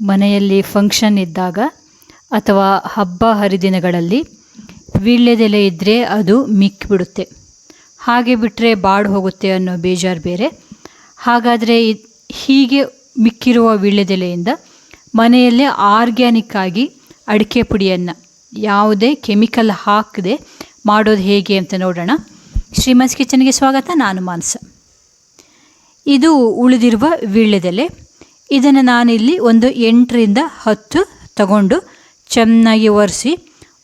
ಮನೆಯಲ್ಲಿ ಫಂಕ್ಷನ್ ಇದ್ದಾಗ ಅಥವಾ ಹಬ್ಬ ಹರಿದಿನಗಳಲ್ಲಿ ವೀಳ್ಯದೆಲೆ ಇದ್ದರೆ ಅದು ಮಿಕ್ಕಿಬಿಡುತ್ತೆ ಹಾಗೆ ಬಿಟ್ಟರೆ ಬಾಡಿ ಹೋಗುತ್ತೆ ಅನ್ನೋ ಬೇಜಾರು ಬೇರೆ. ಹಾಗಾದರೆ ಹೀಗೆ ಮಿಕ್ಕಿರುವ ವೀಳ್ಯದೆಲೆಯಿಂದ ಮನೆಯಲ್ಲೇ ಆರ್ಗ್ಯಾನಿಕ್ ಆಗಿ ಅಡಿಕೆ ಪುಡಿಯನ್ನು ಯಾವುದೇ ಕೆಮಿಕಲ್ ಹಾಕದೆ ಮಾಡೋದು ಹೇಗೆ ಅಂತ ನೋಡೋಣ. ಶ್ರೀಮಂತ ಕಿಚನ್ಗೆ ಸ್ವಾಗತ, ನಾನು ಮಾನಸ. ಇದು ಉಳಿದಿರುವ ವೀಳ್ಯದೆಲೆ. ಇದನ್ನು ನಾನಿಲ್ಲಿ ಒಂದು ಎಂಟರಿಂದ ಹತ್ತು ತಗೊಂಡು ಚೆನ್ನಾಗಿ ಒರೆಸಿ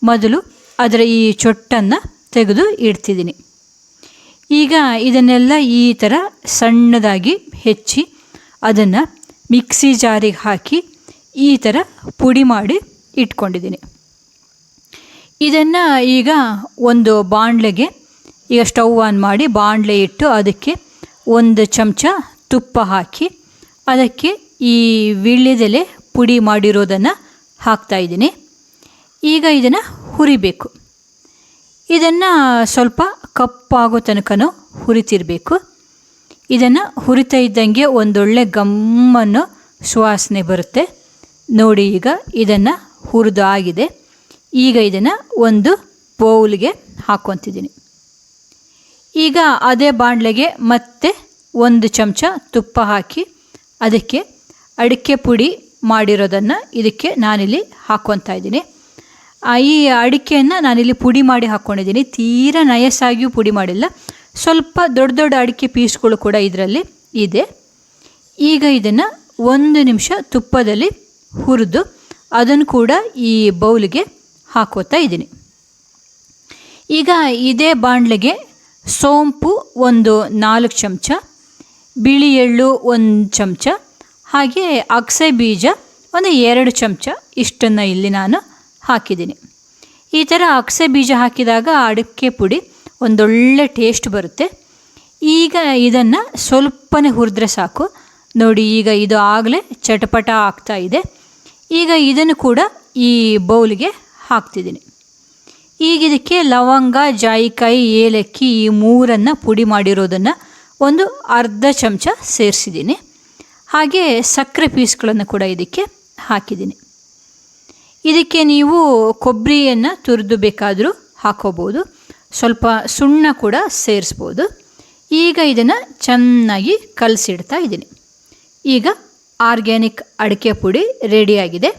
ಮೊದಲು ಅದರ ಈ ಚೊಟ್ಟನ್ನು ತೆಗೆದು ಇಡ್ತಿದ್ದೀನಿ. ಈಗ ಇದನ್ನೆಲ್ಲ ಈ ಥರ ಸಣ್ಣದಾಗಿ ಹೆಚ್ಚಿ ಅದನ್ನು ಮಿಕ್ಸಿ ಜಾರಿಗೆ ಹಾಕಿ ಈ ಥರ ಪುಡಿ ಮಾಡಿ ಇಟ್ಕೊಂಡಿದ್ದೀನಿ. ಇದನ್ನು ಈಗ ಒಂದು ಬಾಣಲೆಗೆ ಈಗ ಸ್ಟವ್ ಆನ್ ಮಾಡಿ ಬಾಣಲೆ ಇಟ್ಟು ಅದಕ್ಕೆ ಒಂದು ಚಮಚ ತುಪ್ಪ ಹಾಕಿ ಅದಕ್ಕೆ ಈ ವೀಳ್ಯದೆಲೆ ಪುಡಿ ಮಾಡಿರೋದನ್ನು ಹಾಕ್ತಾಯಿದ್ದೀನಿ ಈಗ ಇದನ್ನು ಹುರಿಬೇಕು. ಇದನ್ನು ಸ್ವಲ್ಪ ಕಪ್ಪಾಗೋ ತನಕನೂ ಹುರಿತಿರಬೇಕು. ಇದನ್ನು ಹುರಿತಾ ಇದ್ದಂಗೆ ಒಂದೊಳ್ಳೆ ಗಮ್ಮನ್ನು ಸುವಾಸನೆ ಬರುತ್ತೆ. ನೋಡಿ ಈಗ ಇದನ್ನು ಹುರಿದು ಆಗಿದೆ. ಈಗ ಇದನ್ನು ಒಂದು ಬೌಲ್ಗೆ ಹಾಕ್ಕೊತಿದ್ದೀನಿ ಈಗ ಅದೇ ಬಾಣಲೆಗೆ ಮತ್ತೆ ಒಂದು ಚಮಚ ತುಪ್ಪ ಹಾಕಿ ಅದಕ್ಕೆ ಅಡಿಕೆ ಪುಡಿ ಮಾಡಿರೋದನ್ನು ಇದಕ್ಕೆ ನಾನಿಲ್ಲಿ ಹಾಕ್ಕೊತಾ ಇದ್ದೀನಿ. ಈ ಅಡಿಕೆಯನ್ನು ನಾನಿಲ್ಲಿ ಪುಡಿ ಮಾಡಿ ಹಾಕ್ಕೊಂಡಿದ್ದೀನಿ ತೀರಾ ನಯಸ್ಸಾಗಿಯೂ ಪುಡಿ ಮಾಡಿಲ್ಲ. ಸ್ವಲ್ಪ ದೊಡ್ಡ ದೊಡ್ಡ ಅಡಿಕೆ ಪೀಸ್ಗಳು ಕೂಡ ಇದರಲ್ಲಿ ಇದೆ. ಈಗ ಇದನ್ನು ಒಂದು ನಿಮಿಷ ತುಪ್ಪದಲ್ಲಿ ಹುರಿದು ಅದನ್ನು ಕೂಡ ಈ ಬೌಲಿಗೆ ಹಾಕೋತಾ ಇದ್ದೀನಿ. ಈಗ ಇದೇ ಬಾಣಲೆಗೆ ಸೋಂಪು ಒಂದು ನಾಲ್ಕು ಚಮಚ, ಬಿಳಿ ಎಳ್ಳು ಒಂದು ಚಮಚ ಹಾಗೆ ಅಗಸೆ ಬೀಜ ಒಂದು ಎರಡು ಚಮಚ ಇಷ್ಟನ್ನು ಇಲ್ಲಿ ನಾನು ಹಾಕಿದ್ದೀನಿ. ಈ ಥರ ಅಗಸೆ ಬೀಜ ಹಾಕಿದಾಗ ಅಡಿಕೆ ಪುಡಿ ಒಂದೊಳ್ಳೆ ಟೇಸ್ಟ್ ಬರುತ್ತೆ. ಈಗ ಇದನ್ನು ಸ್ವಲ್ಪನೇ ಹುರಿದ್ರೆ ಸಾಕು. ನೋಡಿ, ಈಗ ಇದು ಆಗಲೇ ಚಟಪಟ ಆಗ್ತಾ ಇದೆ. ಈಗ ಇದನ್ನು ಕೂಡ ಈ ಬೌಲ್ಗೆ ಹಾಕ್ತಿದ್ದೀನಿ. ಈಗ ಇದಕ್ಕೆ ಲವಂಗ, ಜಾಯಿಕಾಯಿ, ಏಲಕ್ಕಿ ಈ ಮೂರನ್ನು ಪುಡಿ ಮಾಡಿರೋದನ್ನು ಒಂದು ಅರ್ಧ ಚಮಚ ಸೇರಿಸಿದ್ದೀನಿ. ಹಾಗೆ ಸಕ್ಕರೆ ಪೀಸ್ಗಳನ್ನು ಕೂಡ ಇದಕ್ಕೆ ಹಾಕಿದ್ದೀನಿ. ಇದಕ್ಕೆ ನೀವು ಕೊಬ್ಬರಿಯನ್ನು ತುರಿದು ಬೇಕಾದರೂ ಹಾಕೋಬೋದು. ಸ್ವಲ್ಪ ಸುಣ್ಣ ಕೂಡ ಸೇರಿಸ್ಬೋದು. ಈಗ ಇದನ್ನು ಚೆನ್ನಾಗಿ ಕಲಸಿಡ್ತಾ ಇದ್ದೀನಿ. ಈಗ ಆರ್ಗ್ಯಾನಿಕ್ ಅಡಿಕೆ ಪುಡಿ ರೆಡಿಯಾಗಿದೆ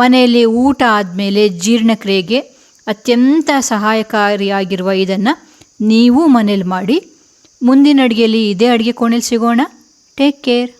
ಮನೆಯಲ್ಲಿ ಊಟ ಆದಮೇಲೆ ಜೀರ್ಣಕ್ರಿಯೆಗೆ ಅತ್ಯಂತ ಸಹಾಯಕಾರಿಯಾಗಿರುವ ಇದನ್ನು ನೀವು ಮನೇಲಿ ಮಾಡಿ, ಮುಂದಿನ ಅಡುಗೆಯಲ್ಲಿ ಇದೇ ಅಡುಗೆ ಕೋಣೆಯಲ್ಲಿ ಸಿಗೋಣ. Take care